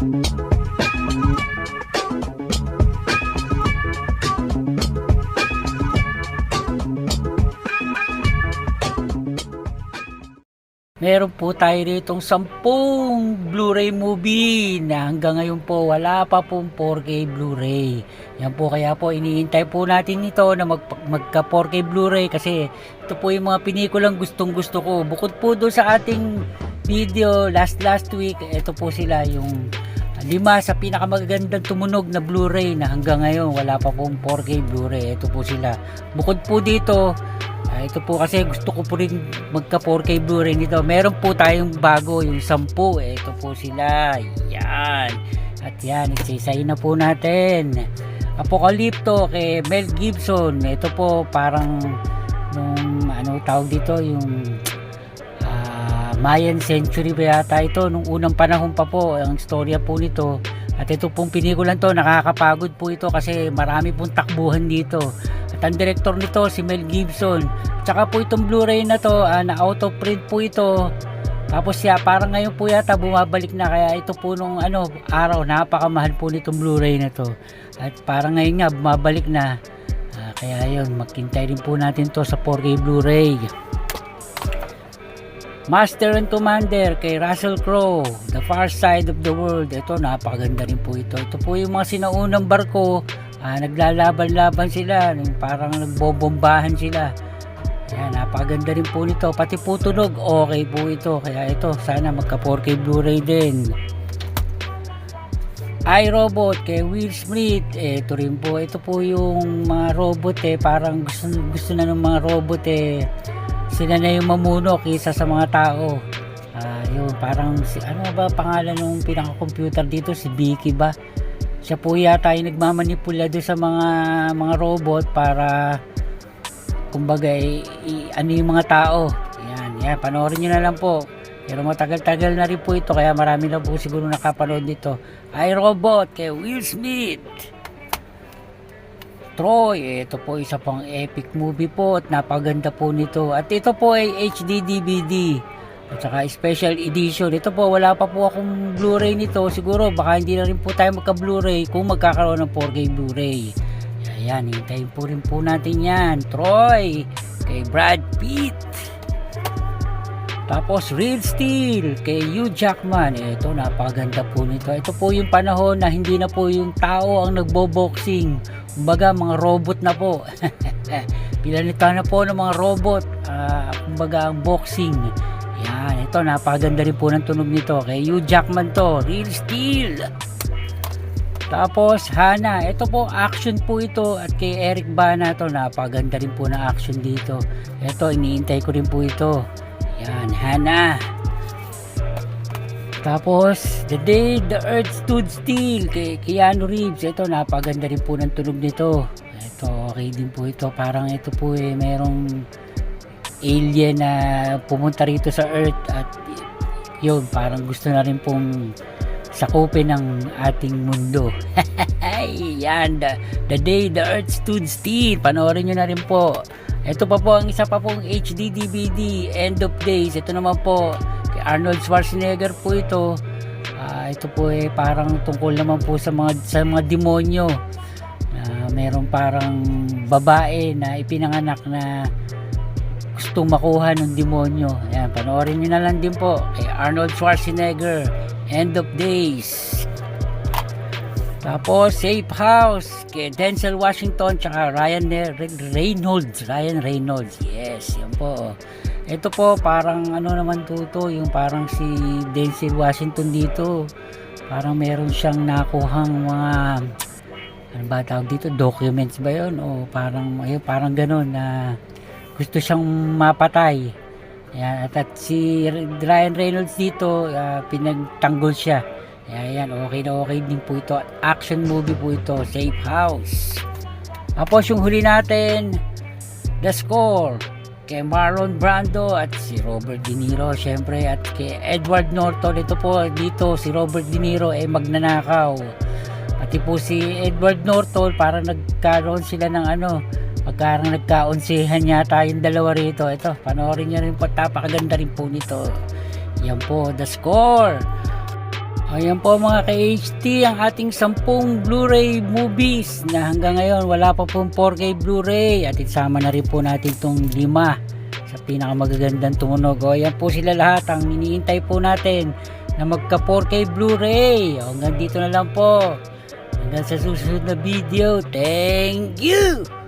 Meron po tayo ditong sampung Blu-ray movie na hanggang ngayon po wala pa pong 4K Blu-ray. Yan po kaya po iniintay po natin ito na mag, magka 4K Blu-ray kasi ito po yung mga pinikulang gustong gusto ko. Bukod po doon sa ating video last last week, ito po sila yung lima sa pinakamagandang tumunog na Blu-ray na hanggang ngayon wala pa pong 4K Blu-ray. Ito po sila. Bukod po dito, Ah, ito po kasi gusto ko po rin magka 4K Blu-ray nito. Meron po tayong bago, yung 10. Eh, ito po sila. Yan. At yan, isa-isayin na po natin. Apocalypto kay Mel Gibson. Ito po parang nung ano tawag dito, yung Mayan Century ba yata ito. Nung unang panahon pa po, ang storya po nito. At ito pong pinikulan to, nakakapagod po ito kasi marami pong takbuhan dito. At ang director nito si Mel Gibson. Tsaka po itong Blu-ray na to, ah, na auto print po ito. Tapos siya, parang ngayon po yata bumabalik na kaya ito po nung ano, araw, napakamahal po nitong Blu-ray na to. At parang ngayon nga, bumabalik na. Ah, kaya yun, magkintay rin po natin to sa 4K Blu-ray. Master and Commander kay Russell Crowe, The Far Side of the World. Ito, napakaganda rin po ito. Ito po yung mga sinaunang barko, ah, naglalaban-laban sila, parang nagbobombahan sila. Ayan, napakaganda rin po nito. Pati po tunog, okay po ito. Kaya ito, sana magka 4K Blu-ray din. iRobot kay Will Smith. Eh, ito rin po. Ito po yung mga robot eh. Parang gusto, gusto na ng mga robot eh. Sila na yung mamuno kaysa sa mga tao. Ah, yun, parang si, ano ba pangalan ng pinaka-computer dito? Si Vicky ba? Siya po yata yung nagmamanipula doon sa mga mga robot para kumbaga i, i- ano yung mga tao. Yan, yan, panoorin nyo na lang po. Pero matagal-tagal na rin po ito kaya marami na po siguro nakapanood dito. iRobot kay Will Smith. Troy, ito po isa pang epic movie po at napaganda po nito. At ito po ay HD DVD. At saka special edition. Ito po, wala pa po akong Blu-ray nito. Siguro baka hindi na rin po tayo magka Blu-ray kung magkakaroon ng 4K Blu-ray. Ayan, hintayin po rin po natin yan. Troy, kay Brad Pitt. Tapos Real Steel kay Hugh Jackman. Ito, napakaganda po nito. Ito po yung panahon na hindi na po yung tao ang nagbo-boxing. Kumbaga, mga robot na po. Pinalitan na po ng mga robot. ah, kumbaga, ang boxing. Yan, ito, napakaganda rin po ng tunog nito. Kay Hugh Jackman to. Real Steel. Tapos Hana, ito po action po ito at kay Eric Bana to napaganda rin po na action dito. Ito iniintay ko rin po ito. Yan, Hana. Tapos The Day the Earth Stood Still kay Keanu Reeves. Ito napaganda rin po ng tunog nito. Ito okay din po ito. Parang ito po eh merong alien na pumunta rito sa Earth at yun parang gusto na rin pong sakupin ng ating mundo. Yan, the, the day the earth stood still. Panoorin nyo na rin po. Ito pa po ang isa pa pong HD DVD, End of Days. Ito naman po, Arnold Schwarzenegger po ito. Ah, ito po eh parang tungkol naman po sa mga sa mga demonyo. Na merong parang babae na ipinanganak na gustong makuha ng demonyo. Ayan, panoorin nyo na lang din po kay Arnold Schwarzenegger, End of Days. Tapos, Safe House kay Denzel Washington tsaka Ryan Re- Reynolds. Ryan Reynolds, yes, yan po. Ito po, parang ano naman to, to yung parang si Denzel Washington dito. Parang meron siyang nakuhang mga ano ba tawag dito, documents ba yun? O parang, ayun, parang ganun na gusto siyang mapatay. Ayan, at, at si Ryan Reynolds dito, ah, pinagtanggol siya. Ayan, okay na okay din po ito. Action movie po ito, Safe House. Tapos yung huli natin, The Score, kay Marlon Brando at si Robert De Niro, syempre, at kay Edward Norton. Ito po, dito, si Robert De Niro ay magnanakaw. Pati po si Edward Norton, parang nagkaroon sila ng ano, pagkarang nagkaunsihan yata yung dalawa rito. Ito, panoorin nyo rin po, tapakaganda rin po nito. Yan po, The Score. Ayan po mga ka-HT ang ating 10 Blu-ray movies na hanggang ngayon wala pa pong 4K Blu-ray at isama na rin po natin itong lima sa pinakamagagandang tumunog. O ayan po sila lahat ang iniintay po natin na magka 4K Blu-ray. O, hanggang dito na lang po. Hanggang sa susunod na video. Thank you!